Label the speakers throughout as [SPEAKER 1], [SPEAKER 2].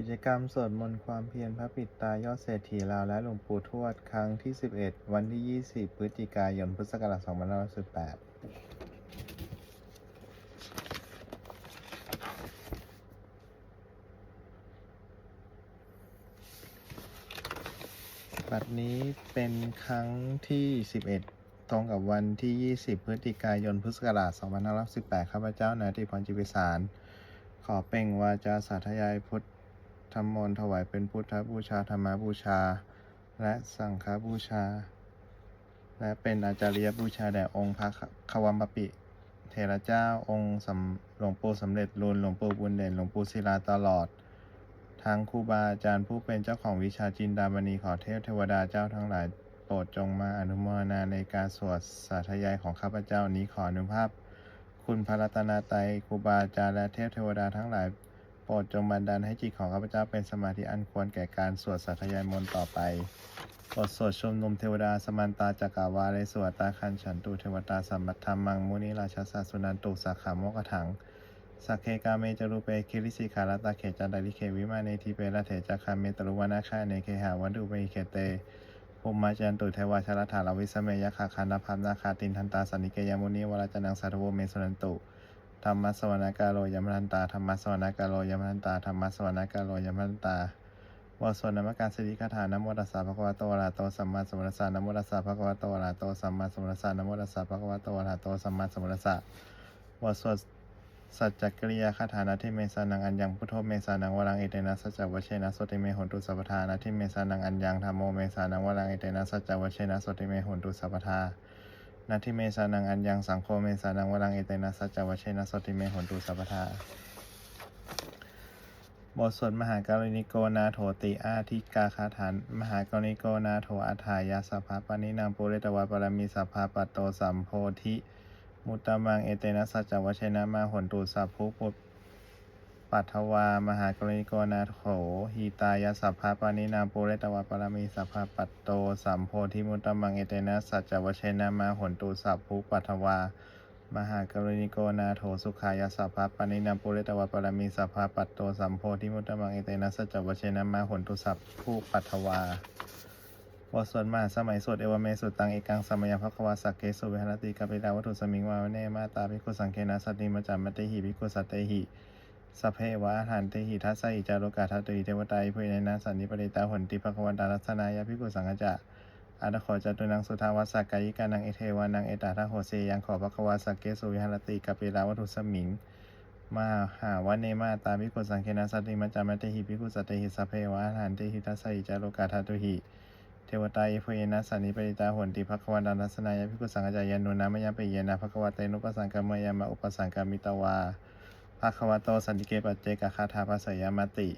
[SPEAKER 1] กิจกรรมสวดมนต์ความเพียรพระปิดตายอดเศรษฐีลาวและหลวงปู่ทวด ครั้งที่ 11 วันที่ 20 พฤศจิกายนพุทธศักราช2518บัดนี้เป็นครั้งที่ 11 ตรงกับวันที่ 20 พฤศจิกายน พุทธศักราช2518ข้าพเจ้านายติพรจิวิสาร ขอเป่งวาจาสาธยายพุทธ มนต์ถวายเป็นพุทธบูชาธรรมบูชา และสังฆบูชา และเป็นอาจาริยบูชาแด่องค์พระควัมปปิ เทระเจ้าองค์สหลวงปู่สำเร็จรุนหลวงปู่บุญเด่นหลวงปู่ศิลาตลอดทางครูบาอาจารย์ผู้เป็นเจ้าของวิชาจินดามณีขอเทพเทวดาเจ้าทั้งหลายโปรดจงมาอนุโมทนาในการสวดสาธยายของข้าพเจ้านี้ขออนุภาพ คุณพระรัตนตรัยครูบาอาจารย์และเทพเทวดาทั้งหลาย โปรดจงบันดาลให้จิตของข้าพเจ้าเป็นสมาธิอันควรแก่การสวดสาธยายมนต์ต่อไปบทสวดชมนุมเทวดาสมันตาจักรวาลสวดตาคันฉันตุเทวตาสัมมัตธรรมังมุนิราชสาสุนันตุสาขามกถังสักเคกาเมจรูเปคิริสิขาลตาเขจันดาริเควิมาเนทีเประเถจาคาเมตรุวนาคาเนเคหาวันดุเปเคเตภูมิมาจันตุเทวาชรถาลวิสเมยคาคันดาภานาคาตินทันตาสันิเกยมุนีวราจันังสัตวเมสุนันตุ ธรรมสวนากาโลยมนันตาธรรมสวนากาโลยมนันตาธรรมสวนากาโลยมนันตาวสวนนมการสิริคาถานโมตัสสะภะคะวะโตอะระหะโตสัมมาสัมพุทธัสสะนโมตัสสะภะคะวะโตอะระหะโตสัมมาสัมพุทธัสสะนโมตัสสะภะคะวะโตอะระหะโตสัมมาสัมพุทธัสสะวสวดสัจจกริยาคาถานาทิเมสานังอัญญังพุทโธเมสานังวรังเอเตนะสัจจวเชนะสติเมหนตุสัพพทานาทิเมสานังอัญญังธรรมโมเมสานังวรังเอเตนะสัจจวเชนะสติเมหนตุสัพพทา นาทิเมสานังอันยังสังโฆเมสานังวรังเอเตนะสัจจวเชนะสติเมหนตุสัพพทาบทสวดมหากรณิโกนาโถติอาทิกาคาถานมหากรณิโกนาโถอัฏฐายาสัพพะปนินางปุเรตวะปรมีสัพพะปัตโตสัมโพธิ มุตตมังเอเตนะสัจจวชนะมาหนตุสัพพุปุ ปัทวา มหากรณิโกนาโถหิตายาสัพพะปานินาปุเรตวะปรมีสัพพะปัตโต สัมโพธิมุตตมังเอเตนะสัจจวชนะมาหนตุสัพพุปัทวา มหากรณิโกนาโถสุขายาสัพพะปานินาปุเรตวะปรมีสัพพะปัตโต สัมโพธิมุตตมังเอเตนะสัจจวชนะมาหนตุสัพพุปัทวาบทสวดมาสมัยสวดเอวเมสุตังเอกังสมัยภควาสักเกสุเวหรติกาปิดาวัตถุสมิงวาเนมาตาภิกขุสังเคนะสัตติมจามเตหิภิกขุสัตเตหิ สพเพวะอาหารเตหิทัสสะอิจารุกาทัตตุหิเทวตาอิพุยในนาสันนิปริตาหนติภควตารัสนายาภิกุสังฆจะอาตโขจตุนังสุทาวัสกายิกานังเอเทวานังเอตาทะโหเซยังขอภควาสักเกสุวิหรติกาปิดาวัตุสมิงมหาวันเนมาตาภิกุสังเคนะสติมจามเตหิภิกุสัตเตหิสพเพวะอาหารเตหิทัสสะอิจารุกาทัตตุหิเทวตาเยพยนะสันนิปริตาหนติภควานันทัสนายาภิกุสังฆจายานุนามยามเปเยนะภควาเตนุปสังกามยามาอุปสังกามิตวา ภควาโตสันติเกปัจเจกคาถาภาษยามติ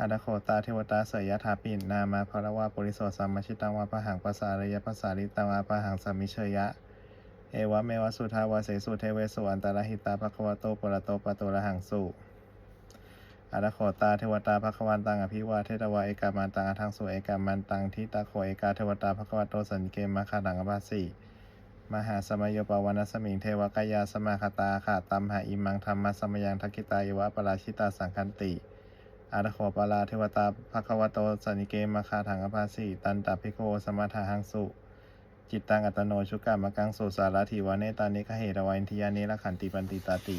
[SPEAKER 1] อาดโคตาเทวตาเสยยถาปินนามาภระวาปุริโสสัมมชิตังวาปะหังปัสสาริยปัสสาริตังวาปะหังสัมมิเชยะ เอวะเมวะสุทาวาเสสุเทเวสุอันตรหิตาภควโตปุระโตปะโตระหังสุอาดโขตาเทวตาภควันตังอภิวาเทตวาเอกามันตังอทังสุเอกามันตังทิตาโขเอกาเทวตาภควโตสันเกมมาคาดังอภาสี มหาสมัยโยปวานสมิงเทวกายาสมาคตาขาตัมหาอิมังธรรมสมยังทักกิตายวะปราชิตาสังคันติอาดาโขปลาเทวตาภควโตสันเกมาคาถังอภาสีตันตาภิโขสมาทาหังสุจิตตังอัตโนชุกามกังสุสารถิวาเนตานิคเหตวาอินทิยานิละขันติปันติตาติ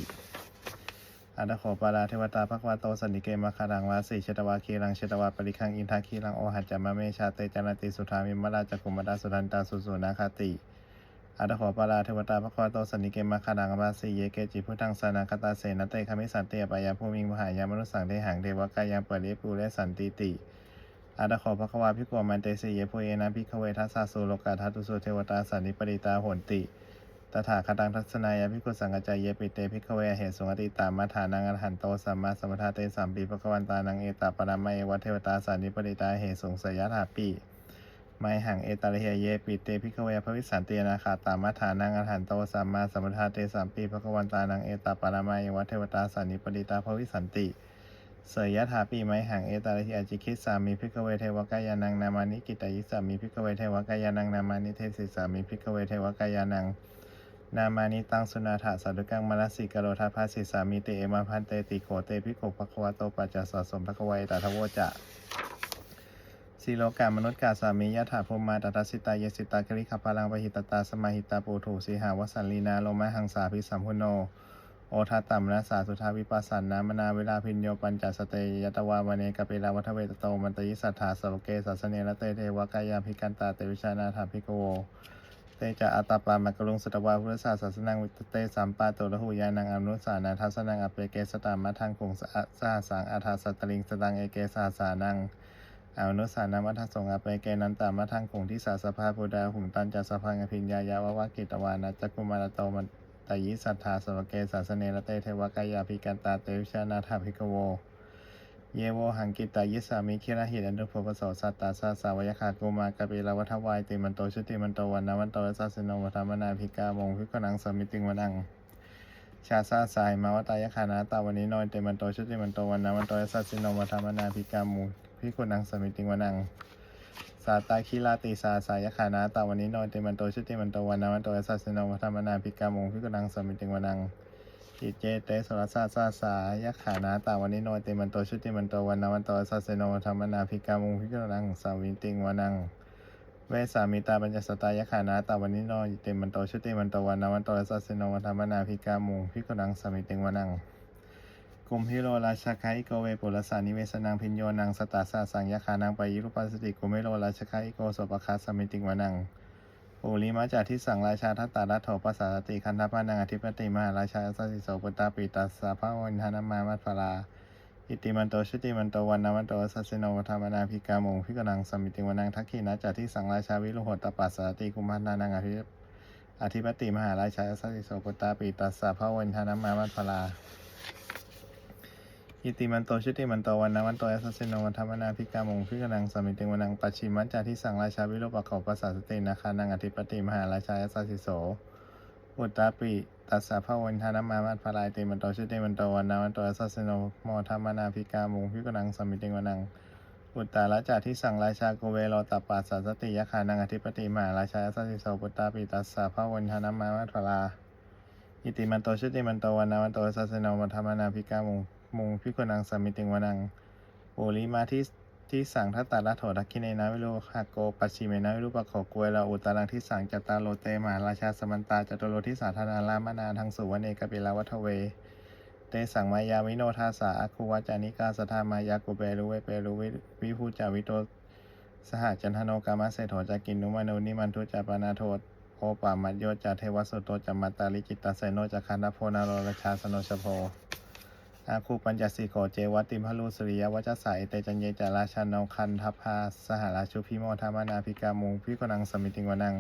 [SPEAKER 1] อาดาโขปาราเทวตาภควาโตสันนิเกมาคารังวาสีเชตวาคีรังเชตวาปริคังอินทาคีรังโอหัจจามะเมชาเตจานติสุธามิมราจกุมดาสุรันตาสุสุนาคาติ อาดาโขปาราเทวตาภควาโตสันนิเกมาคารังวาสีเยเกจิพุทธังสานาคตาเสนเตคามิสันเตปายาภูมิงมหายามนุสังเทหังเทวกายังเปริปูและสันติติอาดาโขภควาพิกวมันเตสีเยโพเยนะพิกเวทัสสะสุโลกาทัตุสุเทวตาสันนิปริตาโหนติตถาคตังทัศนายาภิกุสังกัจายเยปิเตภิกเวเหสุงติตามาฐานังอรหันโตสัมมาสัมพทาเตสัมปีภควันตานังเอตาปรามะเอวัเทวตาสานิปริตาเหสุงสยถาปี ไมหังเอตาเลเฮเยปิเตภิกเวภวิสันเตนาคาตามาฐานังอรหันโตสัมมาสัมพุทธาเตสัมปีภควันตานังเอตาปรามะเอวัเทวตาสานิปริตาภวิสันติเสยยะถาปีไมหังเอตาลหิอาจิคิสามีพิกเวเทวกายานังนามานิกิตายิสามีพิกเวเทวกายานังนามานิเทศิสามีพิกเวเทวกายานังนามานิตังสุนาถาสัตุกังมนัสสิกโรทัพพาสิสามิเตเอมาพันเตติโขเตพิโขภควะโตปัจจสสมภควายตถาโวจะ สีโลกามนุษย์กาสามียะถาภูมาตถาสิตายสิตากริขพลังปหิตตาสมาหิตาปูถูสีหาวสันลีนาโลมะหังสาพิสัมพุโน โอทัตตัมนะสาสุทาวิปัสสันนามนาเวลาพินโยปัญจสเตยตวาวเนกเปลาวัฒเวตโตมันตยิสัทธาสโลเกสัสเนระเตเทวกายาภิกันตาเตวิชานาถาภิกโวเตจะอัตตปามกรุงสตวาพุทธศาสสนังวิตเตสัมปาโตระหูยานังอนุสานาทัสนังอเปเกสตามัทังคงสะสาสังอาทาสตลิงสตังเอเกสาสานัง อานุสานามัทสสงอเปเกนันตามัทังคงที่สาสภาพุดาหุงตันจัสพังอภิญญายาววะกิตวานะจักุมารโตมันตยิสัทธาสวเกสาสเนระเตเทวกายาภิกันตาเตวิชานาถาภิกโว เยโวหังกิตายิสามิคิระหิรันตุภปโสสัตตาสาสาวยขากุมากะปิลวัฏวายติมันโตชุติมันโตวันนาวันโตสัสสนวัฏมนาภิกามงพิกนังสมิติงวนังชาซาสายมาวตายขานาตาวันนี้นอยเตมันโตชุติมันโตวันนาวันโตสัสสนวัฏมนาภิกามุ พิกุนังสมิติงวนัง สาตาคิลาติสาสายขานาตาวันนี้นอยเตมันโตชุติมันโตวันนาวันโตสัสสินวัฏมนาภิกามงพิกุนังสมิติงวนังอิเจเตสรสาสาสายะขานาตาวันนิโนเตมันโตชุติมันโตวันนาวันโตสัสเสโนธรรมนาภิกามุงพิกรังสาวินติงวานังเวสามิตาปัญจสตายะขานาตาวันนิโนเตมันโตชุติมันโตวันนาวันโตสัสเสโนธรรมนาภิกามุงพิกรังสามิติงวานัง กุมพิโรราชคาอิโกเวปุรสานิเวสนังพิญโยนังสตาสาสังยะขานังไปยิรุปัสติกุมิโรราชคาอิโกโสปคาสมิติงวานังปุริมาจากที่สั่งราชาทัตตารัตโถปัสสาติคันธพานังอธิปติมหาราชาสัสสิโสปุตตาปิตัสสะพระวันทานามามัตฟลาอิติมันโตชุติมันโตวันนาวันโตสัสสิโนวัฏามนาภิกามงพิกนังสมิติวันังทักขีนะจากที่สั่งราชาวิรุหตปัสสาติกุมารนานังอธิอธิปติมหาราชาสัสสิโสปุตตาปิตัสสะพระวันทานามามัตฟลา อิติมันโตชุติมันโตวันนาวันโตยัสสิโนวันธรรมนาภิกามงพิกนังสมิติวันังปัจฉิมัจจาที่สั่งราชาวิโรปะขาปัสสาสตินาคานังอธิปติมหาราชายัสสิโสอุตตาปิตัสสะพระวันทานามามัตฟลายติมันโตชุติมันโตวันนาวันโตยัสสิโนโมธรรมนาภิกามงพิกนังสมิติวันังอุตตาละจากที่สั่งราชาโกเวโรตปัสสาสติยะคานังอธิปติมหาราชายัสสิโสปุตตาปิตัสสะพระวันทานามามัตฟลาอิติมันโตชุติมันโตวันนาวันโตสัสสโนมัธรรมนาภิกามง มุงพิกนังสมิติงวนังโอลิมาที่ที่สั่งทัตตาลโถทักขิเนนะวิโรหะโกปัชิเมนะวิรุปะโขกวยละอุตารังที่สั่งจัตตาโลเตมหาราชาสมันตาจัตุโลที่สาธารณรามนาทางสุวรรณเอกปิลาวัทเว เตสังมายาวิโนทาสาอคุวัจานิกาสทามายากุเปรุเวเปรุวิวิภูจาวิโตสหจันทโนกามะเศรษโถจักินนุมานุนิมันทุจาปานาโทโอปามัจโยจาเทวสุโตจามัตตาลิจิตตาเสโนจักขันธโพนาโรรชาสโนชโพ อาคูปัญจสีโขเจวัติมพลูสุริยวัจสายเตจันเยจาราชานคันทพาสหราชุพิโมธรรมนาภิกามุงพิกนังสมิติงวนัง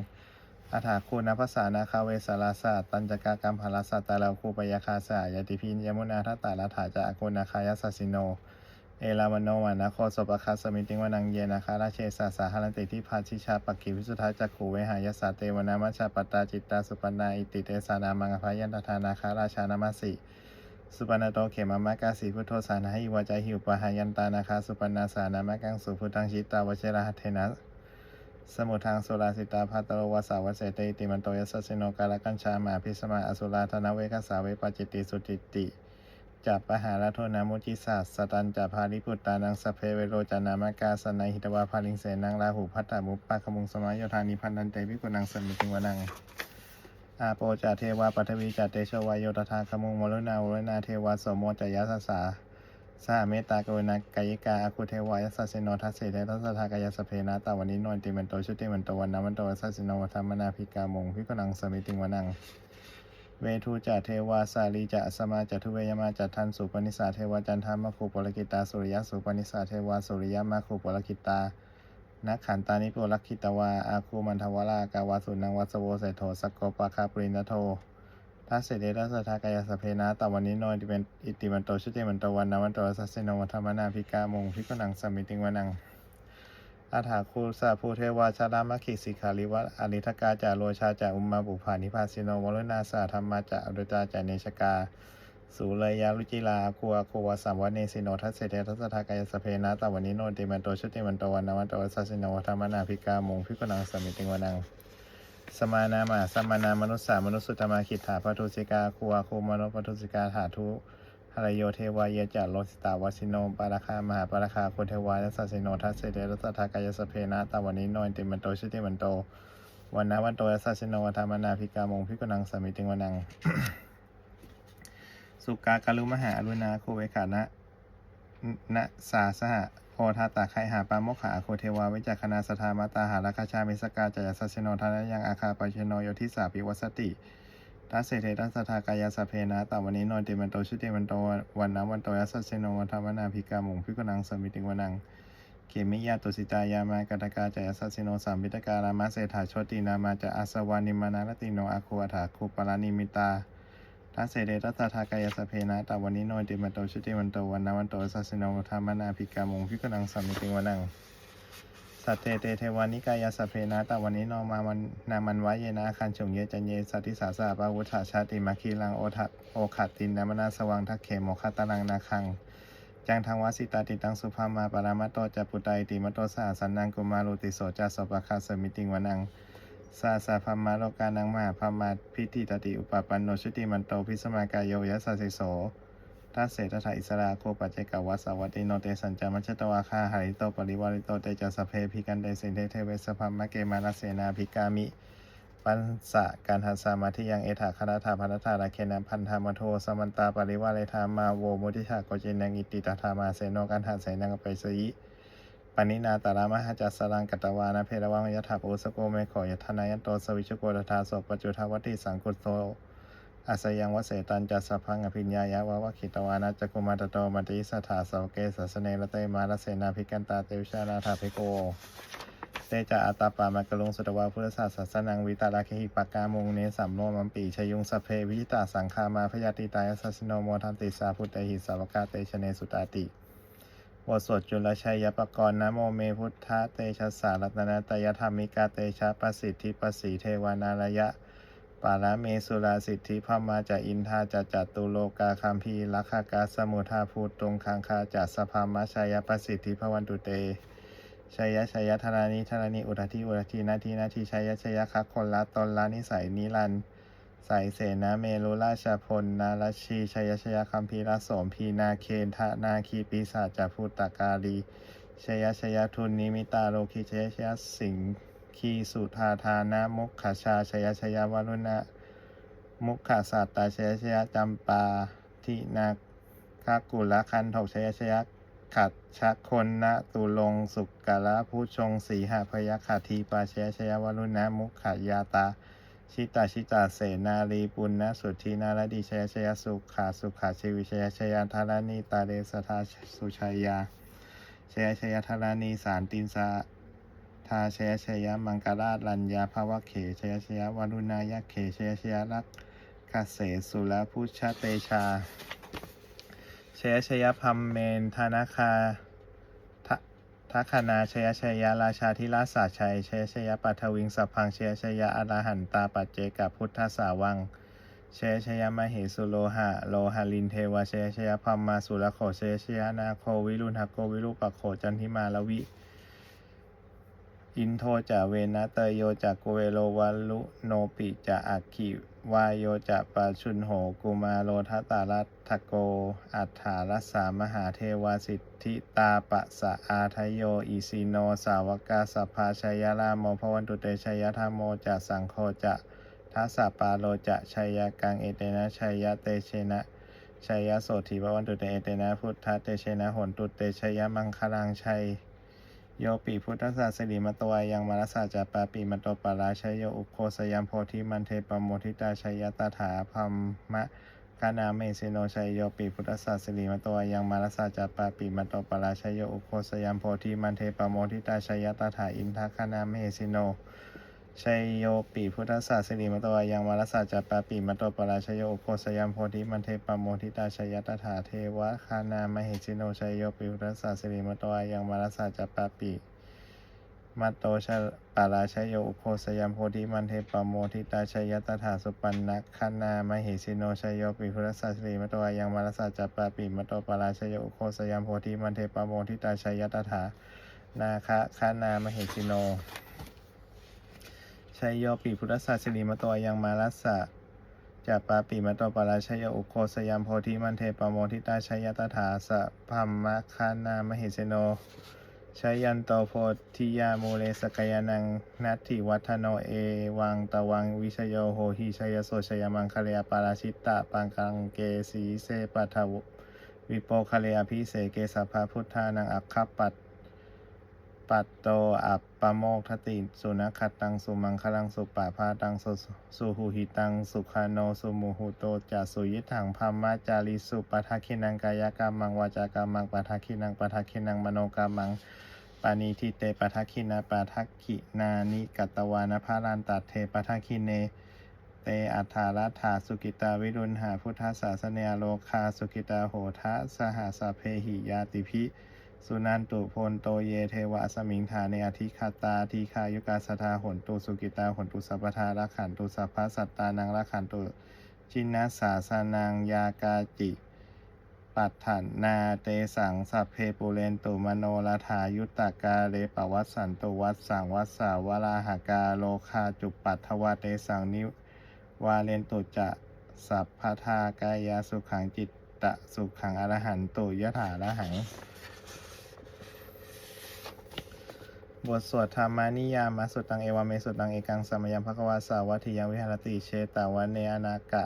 [SPEAKER 1] อาถาคูนาภาษานาคาเวสาราสาตันจกากรรมภาลสัตตาลาคูปยาคาสายติพินยมุนาทัตตาลถาจาอกุนาคายสัสิโน เอลามโนวานาโคสปะคาสมิติงวนังเยนาคาราเชสาสาหรันติที่พาชิชาปักขิวิสุทธาจักขูเวหายสาเตวนามัชาปตตาจิตตาสุปนาอิติเตสานามังอภายันตทานาคาราชานามาสิ สุปนาโตเขมามะกาสีพุทโธสานาหิวาจาหิวปะหายันตานาคาสุปนาสานามะกังสุพุทังชิตาวเชระหัตเทนะสมุทางสุราสิตาภัตโรวาสาวเสเตติมันโตยัสสสิโนกาลกัญชามาพิสมาอสุราธนเวกสาเวปจิตติสุจิตติจับปหาลโทนามุจิสาสตันจับพาริพุตตานังสเพเวโรจานามกาสนัยหิตวาพาลิงเสนังลาหูพัตตามุปปะขมุงสมัยโยธานิพันนันเตวิกุนังสมิติงวนัง อาโปจาเทวาปัทวีจาเตโชวายโยตถาคมุงมรณาวรณาเทวาโสโมจายาสสาสหเมตตากรุณากายิกาอาคุเทวายสัสสิโนทัสเสเททัสสทากายสเพนะตาวันนี้นนติมันโตชุติมันโตวันนามันโตสัสสิโนวัฒมนาภิกามงพิกนังสมิติงวนังเวทูจาเทวาสาลีจะสมาจทุเวยมาจัทันสุปนิสาเทวาจันทามะคูปลกิตาสุริยสุปนิสาเทวาสุริยมะคูปลกิตา นักขันตานิโปลักขิตวา อาคูมันทวรากาวาสุนังวัสโวเสโทสกโกปะคาปรินโททัสเสเดทัสะทากายสเพนะตาวันนี้นอยที่เป็นอิติมันโตชุติมันโตวันนาวันโตสัสสิโนวัฒมนาภิกามงพิกนังสมิติงวนังอาถาคูสาภูเทวาชารามะขิสิขาริวัตอริทกาจาโรชาจาอุมมาบุภานิพาสิโนวรุณาสาธรรมาจาอรุจาจาเนชกา สุเลยยาลุจิลาคูอาคูวสามวันเนสิโนทัสเสเดทัสสะทากายสเพนะตวันนี้โนติมันโตชุติมันโตวันนวันโตสัสิโนวัฒมนาภิกามงพิกนังสมิติงวนัง สมานามาสมานามนุสสามนุสสุตมาคิดถาปทุสิกาคูอาคูมโนปทุสิกาถาทุหรโยเทวายเยจัโลสิตาวสิโนปาราคามหาปาราคาโคเทวายสัสิโนทัสเสเดรัสทากายสเพนะตวันนี้โนติมันโตชิติมันโตวันนวันโตยัสิโนวัฏามนาภิกามงพิกนังสมิติงวนัง สุกากาลุมหาอรุณาโคเวขานะนะสาสหะโพธาตาไคหาปามโมขาโคเทวาวิจักขณาสทามาตาหาราคาชามิสกาจายสัสสิโนทานยังอาคาปะเชโนโยทิสาปิวัสติทัสเสเททัสทากายาสเพนะตาวันนี้โนติมันโตชุติมันโตวันนาวันโตยัสสะสิโนวัฏามนาภิกามุงพิกนังสมิติงวนังเขมิยาตุสิตายามากตกาจายสัสโนสามิตการามาเศถาโชตินามาจะอาสวานิมานารติโนอาคูอัฏฐาคูปรานิมิตา ทัสเสเดตัสทากายสเพนะตาวันนี้โนติมันโตชุติมันโตวันนาวันโตสัสสิโนธรรมนาภิกามงพิกนังสัมมิติงวนังสัตเตเตเทวานิกายสเพนะตาวันนี้โนมามันนามันวะเยนะคันฉงเยจันเยสัติสาสาปาวุฒาชาติมาคีลังโอทัตโอขัดตินนามนาสวังทักเขโมคตารังนาคังจังทังวสิตาติตังสุภามาปรามาโตจะปุตตาอิติมโตสาสันนังกุมารุติโสจะสปะคาสมิติงวนัง สาสาพมาโลกานังมหาพมาพิติตติอุปปันโนชุติมันโตพิสมากายโยยัสสสิโสทัสเสตถาอิสราโคปัจเจกวัสสวัติโนเตสัญจามัชตวาคาหาริโตปริวาริโตเตจสเพพิกันเดสินเทเทเวสพมมะเกมาลเสนาภิกามิ ปันสะการทัสามาทิยังเอถาคณธาพันธาราเคนะพันธามโทสมันตาปริวาเลธามาโวมุทิชาโกจินังอิติตถามาเสโนกันหาเสนังไปสยิ ปณินาตารามหาจัสรังกัตวานะเพรวังยถาปุสโกเมโขยทนายันโตสวิชโกตถาโสปจุทาวติสังกุตโตอาสยังวเสตันจัสพังอภิญญายะวะวะขิตวานะจักุมาตโตมัติสถาสาวเกสสเนระเตมาลเสนาภิกันตาเตวิชานาถาภิโก เตจาอัตาปามากลุงสุตวาพุทธศาสสนังวิตาราเคหิปากามงเนสัมโนมัมปีชยุงสเพวิจิตาสังคามาพยาติตายสัสสิโนโมทันติสาพุทธหิสาวกาเตชเนสุตาติ บทสวดจุลชัยยปกรณ์นะโมเมพุทธะเตชะสารัตนตยธรรมิกาเตชะประสิทธิประสีเทวานารยะปาราเมสุราสิทธิพมาจะอินทาจะจัตุโลกาคัมพีลักขากาสมุทาภูตรงคังคาจัสภามชัยประสิทธิพวันตุเตชัยยะชัยยะธรานิธรานิอุทธิอุทธินาทีนาทีชัยยะชัยยะคักคนละตนละนิสัยนิรันดร์ ใสเสนาเมรุราชพล นาลชีชยชยคัมพีรสมพีนาเคนทะนาคีปีศาจพุตตากาลีชยชยทุนนิมิตาโลคิชยชยสิงคีสุธาทานะมุขขชาชยชยวรุณะมุขขสัตตาชยชยจำปาทินาคกุลคันถกชยชยขัดชักคนนะตุลงสุกกะละผู้ชงสีหพยคาทีปาชยชยวรุณะมุขยาตา ชิตาชิตาเสนาลีปุณณสุทธินารดีชยชยสุขาสุขาชีวิชยชยธารานีตาเดสทาสุชัยยาชยชยธารานีสารตินสาทาชยชยมังกราชลัญญาภาวะเขชยชยวรุณายะเขชยชยรักขเสสุรพุชเตชาเชยชยพัมเมนธนาคา ทัคนาชยชยราชาธิราชาชัยชยชยปัทวิงสัพพังเชยชยอรหันตาปัจเจกพุทธสาวังเชยชยมเหสุโลหะโลหะลินเทวเชยชยพัมมาสุรโขเชยชยนาโควิรุณหโกวิรุปโขจันทิมาลวิ อินโทจะเวนะเตยโยจะโกเวโลวัลลุโนปิจะอักขิ วายโยจะปาชุนโหกุมาโลทัตตารัตถโก อัฏฐารัสามหาเทวาสิทธิตาปะสะอาทโย อิสิโน สาวกาสัพพาชยรามโมภวันตุเตชยธรรมโมจะสังโฆจะทัสสะปาโลจะชัยกังเอเตนะชัยเตเชนะชัยโสธีภวันตุเตเอเตนะพุทธเตเชนะหนตุเตชยมังคลังชัย โยปีพุทธศาสริมตวยังมารสาจาปาปีมโตปาราชยโยอุโคสยามโพธิมันเทปโมทิตาชยตาถาพัมมะกานาเมสิโนชัยโยปีพุทธศาสริมตวยังมารสาจาปาปีมโตปราชยโยอุโคสยามโพธิมันเทปโมทิตาชยตาถาอินทคานาเมสิโน ชัยโยปิพุทธศาสนิมตวายังมารสาจาปาปิมโตปราชยโยอุโคสยามโพธิมันเทปโมทิตาชยตถาเทวะคานามเหสิโนชัยโยปิพุทธศาสนิมตวายังมารสาจาปาปิมัตโตชปาราชโยอุโคสยามโพธิมันเทปโมทิตาชยตถาสุปันนักคานามเหสิโนชยโยปิพุทธศาสนิมตวายังมารสาจาปาปิมโตปราชโยอุโคสยามโพธิมันเทปโมทิตาชยตถานาคะคานามเหสิโน ชัยโยปิพุทธศาสิริมโตยังมารัสสะจัปปาปิมโตปราชัยโยอุโคสยามโพธิมันเทปโมทิตาชัยยตถาสะพัมมะคานามหิเสโนชัยยันโตโพธิยามูเลสกยานังนัตถิวัฒโนเอวังตะวังวิชโยโหหิชัยโสชัยมังคะเลปาราชิตตะปังกังเกสีเสปัทววิโปคะเลอภิเสเกสัพพะพุทธานังอัคคปัต ปัตโตอัปปโมกทติ สุนัขขัตตัง สุมังคลัง สุปะพาตังสุสุหูหิตัง สุขาโน สุมุหุโตจัสุยิถังพัมมาจาริสุปะทคินังกายกรรมังวาจากรรมังปะทคินังปะทคินังมโนกรรมังปานิทิเตปะทักขินาปะทักขินานิกัตวานภารันตัดเทปะทักขิเนเตอัฏฐารัฐาสุกิตาวิรุณหาพุทธศาสเนโลคาสุกิตาโหทะสหสพเพหิยาติพิ สุนันตุพนโตเยเทวะสมิงธาเนอธิคาตาทีคายุกาสทาหนตุสุกิตาหนตุสัพทารักขันตุสัพพสัตตานังรักขันตุจินนัสสาสนังยากาจิ ปัฏฐานนาเตสังสัพเพปุเรนตุมโนลธายุตตกาเลปวัสสันตุวัสสังวัสสาวราหากาโลคาจุปปัทวาเตสังนิวาเลนตุจะสัพพทากายาสุขังจิตตะสุขังอรหันตุยถาระหัง บทสวดธรรมานิยามาสุตังเอวาเมสุตังเอกังสมยังภควาสาวัติยังวิหารติเชตาวันเนอนากะ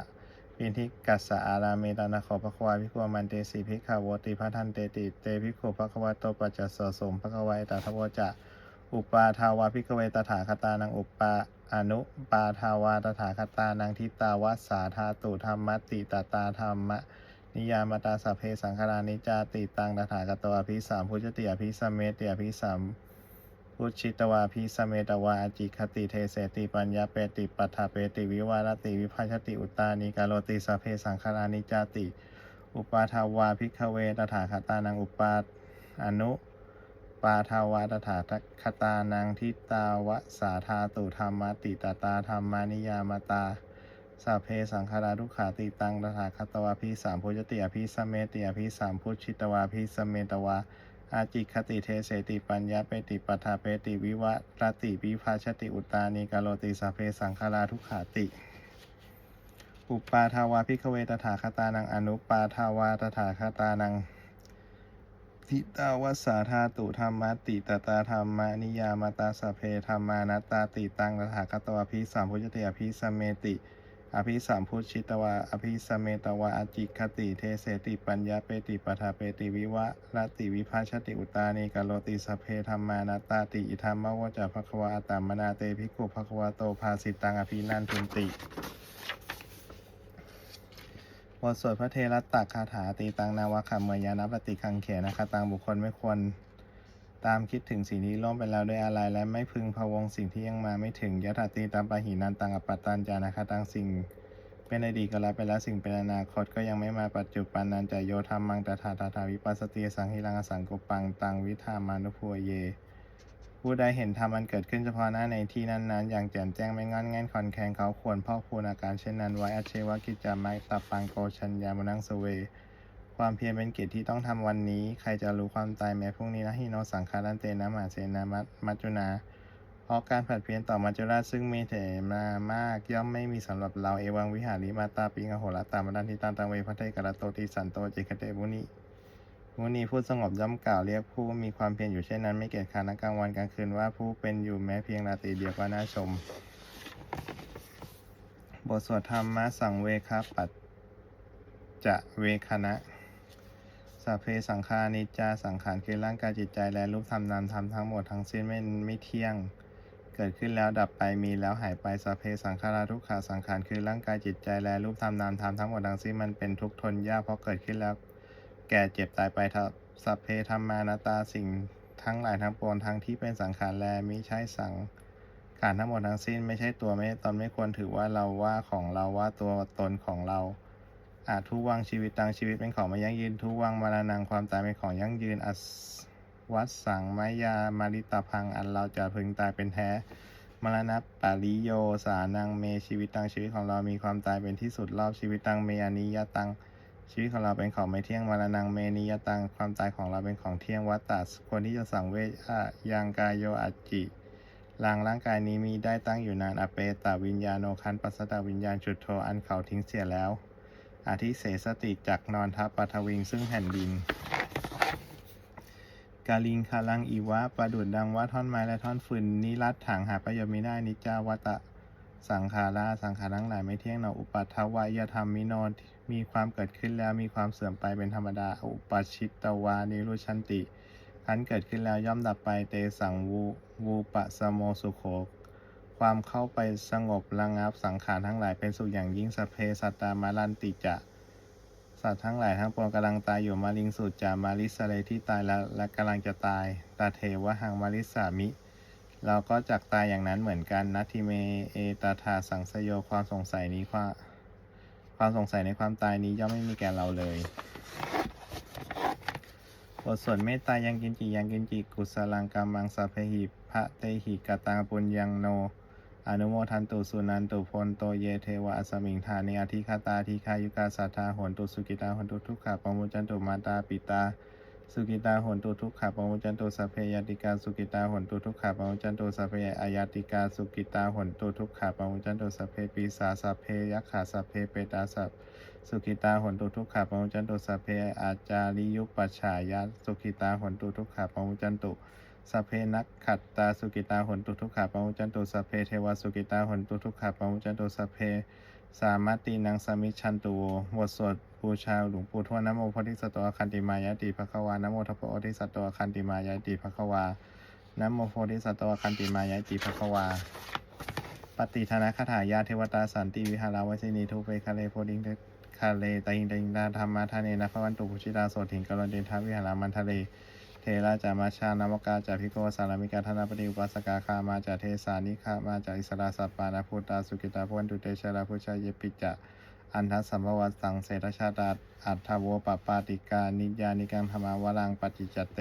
[SPEAKER 1] ปินทิกัสสะอาราเมตานาขอภควาภิกขุมันเตสีภิขาวติพัทันเตติเตภิกขุภควาโตปัจจสสมภควายตถาวจะอุปาทาวาภิกเวตถาคตานังอุปาอนุปาทาวาตถาคตานังทิตาวัสสาธาตุธรรมติตตาธรรมะนิยามตาสัพเพสังขารานิจาติตังตถาคตวอภิสามพุจติอภิสมเมติอภิสาม พุชิตวาภิสเมตวาอจิคติเทเสติปัญญาเปติปัฏฐาเปติวิวารติวิภัชติอุตานิกาโลติสเพสังขารานิจาติ อุปาทาวาภิกขเวตถาคตานังอุปาอนุปาทาวาตถาคตานังทิตาวะสาธาตุธรรมติตตาธรรมานิยามตาสัพเพสังขาราทุขาติตังตถาคตวาภิสามพุจติอภิสเมติอภิสามพุชิตวาภิสเมตวา อาจิคติเทเสติปัญญาเปติปัฏฐาเปติวิวะรติวิภาชติอุตานิกาโลติสัพเพสังขาราทุกขาติ อุปาทาวาภิกเวตถาคตานังอนุปาทาวาตถาคตานังทิตาวสาธาตุธรรมติตตาธรรมานิยามตาสเพธรรมานัตตาติตังตถาคตวาภิสามพุจติอภิสเมติ อภิสามพุชิตวา อภิสเมตวา อจิคติเทเสติปัญญาเปติปทาเปติวิวะรติวิภาชติอุตานิกโลติสเพธรรมานัตาติอิธรรมวจาภควาอัตตมนาเตภิกขุภควาโตภาสิตังอภินันทุนติบทสวดพระเทระตักคาถาตีตังนาวะคำเมยานัปฏิคังเขนะคะตังบุคคลไม่ควร ตามคิดถึงสิ่งที่ล่วงไปแล้วด้วยอะไรและไม่พึงพะวงสิ่งที่ยังมาไม่ถึงยะถาตีตามปะหินันตังอปปัตตันจานะคะตังสิ่ง เป็นอดีตก็แล้วไปแล้วสิ่งเป็นอนาคตก็ยังไม่มาปัจจุบันนันจะโยธรรมังตถาตถาวิปัสสติสังหิรังสังกุปังตังวิธามานุพัวเย ผู้ใดเห็นธรรมมันเกิดขึ้นเฉพาะหน้าในที่นั้นๆ อย่างแจ่มแจ้งไม่งอนแง่นคอนแคนเขาควรพ่อพูนอาการเช่นนั้นไว้อเชวกิจจามัยตปังโกชัญญามนังสเว ความเพียรเป็นกิจที่ต้องทำวันนี้ ใครจะรู้ความตายแม้พรุ่งนี้นะฮิโนสังคารันเตนะมหาเสนามัตมัจจุนาเพราะการผัดเพี้ยนต่อมัจจุราชซึ่งมีเถมามาก ย่อมไม่มีสำหรับเราเอวังวิหาริมาตาปิงโหรตามดันทิตังตังเวพระเทกรโตติสันโตจิคเตมุนิมุนีผู้สงบย่อมกล่าวเรียกผู้มีความเพียรอยู่เช่นนั้นไม่เกียจคร้านักกลางวันกลางคืนว่าผู้เป็นอยู่แม้เพียงราตรีเดียวก็น่าชม บทสวดธรรมะสังเวคปัจจะเวคณะ สัพเพสังขานิจจาสังขารคือร่างกายจิตใจและรูปธรรมนามธรรมทั้งหมดทั้งสิ้นไม่ไม่เที่ยง เกิดขึ้นแล้วดับไปมีแล้วหายไปสัพเพสังขาราทุกขาสังขารคือร่างกายจิตใจและรูปธรรมนามธรรมทั้งหมดทั้งสิ้นมันเป็นทุกข์ทนยากเพราะเกิดขึ้นแล้ว แก่เจ็บตายไปสัพเพธรรมานาตาสิ่งทั้งหลายทั้งปวงทั้งที่เป็นสังขารแลมิใช่สังขารทั้งหมดทั้งสิ้นไม่ใช่ตัวไม่ตนไม่ควรถือว่าเราว่าของเราว่าตัวตนของเรา อาจทุวังชีวิตตังชีวิตเป็นของไม่ยั่งยืน ทุวังมรณังความตายเป็นของยั่งยืนอัสวัสสังมายามาริตาพังอันเราจะพึงตายเป็นแท้ มรณะปาริโยสานังเมชีวิตตังชีวิตของเรามีความตายเป็นที่สุดรอบชีวิตตังเมอานิยตังชีวิตของเราเป็นของไม่เที่ยงมรณังเมนิยตังความตายของเราเป็นของเที่ยงวัตตัสควรที่จะสังเวชยังกายโยอจจิลางร่างกายนี้มีได้ตั้งอยู่นานอเปตาวิญญาโนคันปัสสตาวิญญาณจุดโทอันเขาทิ้งเสียแล้ว อาทิเสสติจักนอนทับปัทวิงซึ่งแผ่นดิน กาลิงคาลังอีวะประดุดดังว่าท่อนไม้และท่อนฟืนนิรัตถังหาประโยชน์ไม่ได้นิจาวัตะสังขาราสังขารทั้งหลายไม่เที่ยงหนออุปัฏฐวายธรรมมิโนมีความเกิดขึ้นแล้วมีความเสื่อมไปเป็นธรรมดาอุปชิตตวานิรุชันติขันเกิดขึ้นแล้วย่อมดับไปเตสังวูวูปะสโมสุโข ความเข้าไปสงบระงับสังขารทั้งหลายเป็นสุขอย่างยิ่งสพเพสัตตามาลันติจะสัตว์ทั้งหลายทั้งปวงกำลังตายอยู่มาลิงสุจามาลิสเลที่ตายแล้วและกำลังจะตายตาเทวะหังมาลิสามิ เราก็จักตายอย่างนั้นเหมือนกันนัทิเมเอตาธาสังสโยความสงสัยนี้ควาความสงสัยในความตายนี้ย่อมไม่มีแก่เราเลยบทสวดเมตตายังกินจิยังกินจิกุสลังกามังสัพเพหิพระเตหิกตังปุญญังโน อนุโมทันตุสุนันตุพลโตเยเทวะอสมิงธานิอธิคาตาธิคายุกาสัทธาหนตุสุกิตาหนตุทุกขะปมุจันตุมาตาปิตา สุกิตาหนตุทุกขะปมุจันตุสัพเพยติกาสุกิตาหนตุทุกขะปมุจันตุสัพเพอายติกาสุกิตาหนตุทุกขะปมุจันตุสัพเพปีสาสัพเพยักขาสัพเพเปตาสัพสุกิตาหนตุทุกขะปมุจันตุสัพเพอาจาริยุปัชฉายะสุกิตาหนตุทุกขะปมุจันตุ สัพเพนักขัตตาสุกิตาหนตุทุกขาปะมุจันตุสัพเพเทวาสุกิตาหนตุทุกขาปะมุจันตุสัพเพสามัตตินังสมิชันตุบทสวดบูชาหลวงปู่ทวดนโมโพธิสัตว์อคันติมายติภควานโมทัพโพธิสัตว์อคันติมายติภควานโมโพธิสัตว์อคันติมายติภควา ปฏิทานะคาถายาเทวตาสันติวิหาราวสินีทุเปคาเลโพดิงคาเลตาหิงตาหิงดาธรรมะทาเนนะพระวันตุพุชิตาโสถิงกรณเดนทวิหารามันทะเล เทราจามาชานามกาจาพิโกสารามิกาธนาปฏิอุปาสกาคามาจาเทสานิคามาจาอิสราสัปปานาพุตตาสุกิตาพวันตุเตชราพุชายปิจจะอันทัสสัมภวัสสังเศรชาตาอัฏฐโวปปาติกา นิยานิกังธรรมาวรังปฏิจเต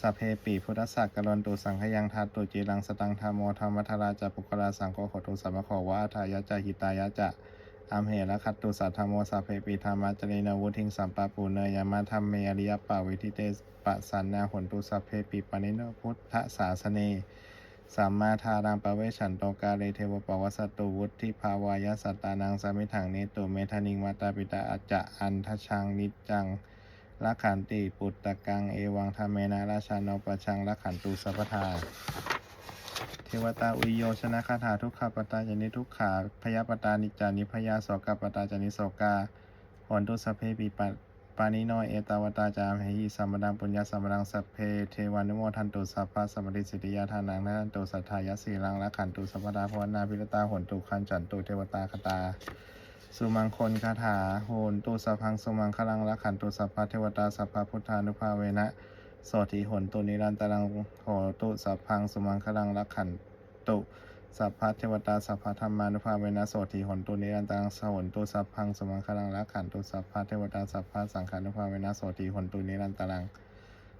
[SPEAKER 1] สเพปีพุทธสักกรณตุสังขยังทัตตุจีรังสตังธรรมโมธรรมทราจาปุกราสังโฆโขตุสัมมโขวะอัฏฐายะจาหิตายะจะ อัมเหระคัตตุสัทธโมสัพเพปิธรรมาจเรนวุทิงสัมปะปูเนยามาธรรมเมอริยปาวิทิเตปะสันนาหนตุสัพเพปิปนิโนพุทธศาสเนสัมมาทารังปะเวชันโตกาเลเทวปวัสตุวุฒิภาวายสัตตานังสามิถังเนตุเมธานิงมาตาปิตาอัจจะอันทชังนิจจังละขันติปุตตะกังเอวังธรรมเมนาราชานปะชังละขันตุสัพพทา เทวตาอุยโยชนะคาถาทุกขาปตาจานิทุกขาพยาปตานิจานิพยาโสกปตาจานิโสกาหอนตุสเพปิปปานิโนเอตาวตาจามเหิสัมดังปุญญาสัมดังสัพเพเทวานุโมทันตุสัพพะสัมปติสิทธิยาทานังนันตุสัทธายสีลังละขันตุสัพพดาวนาพิรตาหนตุคันจันตุเทวตาคตาสุมังคลคาถาโหนตุสัพพังสุมังคลังละขันตุสัพพะเทวตาสัพพะพุทธานุภาเวนะ โสติหนตุนิรันตรังโหตุสัพพังสุมังคลังละขันตุสัพพะเทวตาสัพพะธรรมานุภาเวนะโสติหนตุนิรันตังสหนตุสัพพังสมังคลังละขันตุสัพพะเทวตาสัพพะสังขานุภาเวนะโสติหนตุนิรันตรัง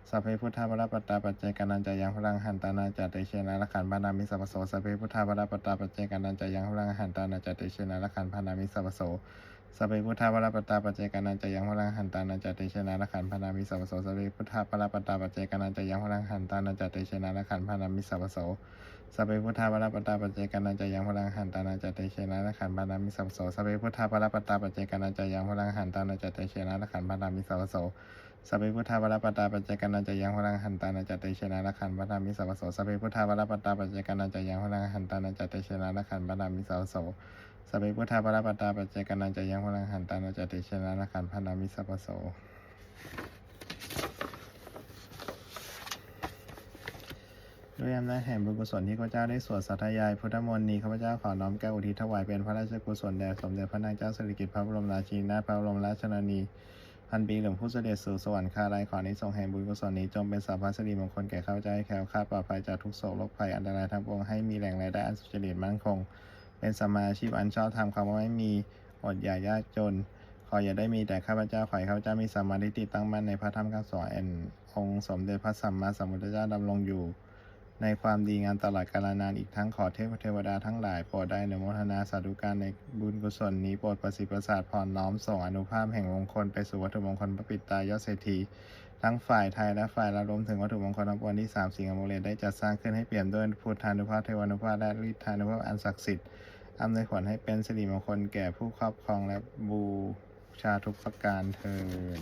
[SPEAKER 1] สัพเพพุทธาปรปัตตาปัจเจกานันจะยังพลังหันตานาจัตเตเชนะละขันพานามิสัพโสสัพเพพุทธาปรปัตตาปัจเจกานันจะยังพลังหันตานาจัตเตเชนะละขันพานามิสัพโส สัพเพพุทธาปรปัตตาปัจเจกานันจะยังพลังหันตานันจะเตชนะละขันพนามิสัพโสสัพเพพุทธาปรปัตตาปัจเจกานันจะยังพลังหันตานันจะเตชนะละขันพนามิสัพโสสัพเพพุทธาปรปัตตาปัจเจกานันจะยังพลังหันตานันจะเตชนะละขันพนามิสัพโสสัพเพพุทธาปรปัตตาปัจเจกานันจะยังพลังหันตานันจะเตชนะละขันพนามิสัพโสสัพเพพุทธาปรปตตาปัจเจกานันจะยังพลังหันตานันจะเตชนะละขันพนามิสัพโสสัพเพพุทธาปรปตตาปัจเจกานันจะยังพลังหันตานันจะเตชนะละขันพนามิสัพโส สัพเพพุทธาปรปัตตาปัจเจกนันจะยังพลังหันตานาจะเตชนะนะขันพนามิสัพโสด้วยอำนาจแห่งบุญกุศลที่ข้าพเจ้าได้สวดสัทยาย พุทธมนต์นี้ข้าพเจ้าขอน้อมแก้วอุทิศถวายเป็นพระราชกุศลแด่สมเด็จพระนางเจ้าสิริกิติ์พระบรมราชินีนาถพระบรมราชชนนีพันปีหลวงผู้เสด็จสู่สวรรคาลัยขอในทรงแห่งบุญกุศลนี้จงเป็นสัพพะสิริมงคลแก่ข้าพเจ้าให้แคล้วคลาดปลอดภัยจากทุกโศกโรคภัยอันตรายทั้งปวงให้มีแหล่งรายได้อันสุจริตมั่นคง เป็นสมาชิกอันชอบธรรมเขาไม่มีอดอยากยากจน ขออย่าได้มีแต่ข้าพเจ้าขอให้ข้าพเจ้ามีสมาธิติตั้งมั่นในพระธรรมคำสอนแอนองค์สมเด็จพระสัมมาสัมพุทธเจ้าดำรงอยู่ ในความดีงามตลอดกาลนานอีกทั้งขอเทพเทวดาทั้งหลายโปรดได้อนโมทนาสาธุการในบุญกุศลนี้โปรดประสิทธิประสาทพรน้อมส่งอนุภาพแห่งมงคลไปสู่วัตถุมงคลพระปิตายอดเศรษฐีทั้งฝ่ายไทยและฝ่ายละรวมถึงวัตถุมงคลทั้งปวงที่สามสิงห์อโมเลได้จัดสร้างขึ้นให้เปลี่ยนด้วยพุทธานุภาพเทวานุภาพและฤทธานุภาพอันศักดิ์สิทธิ์ อำนวยผลให้เป็นสิริมงคลแก่ผู้ครอบครองและบูชาทุกประการเทิญ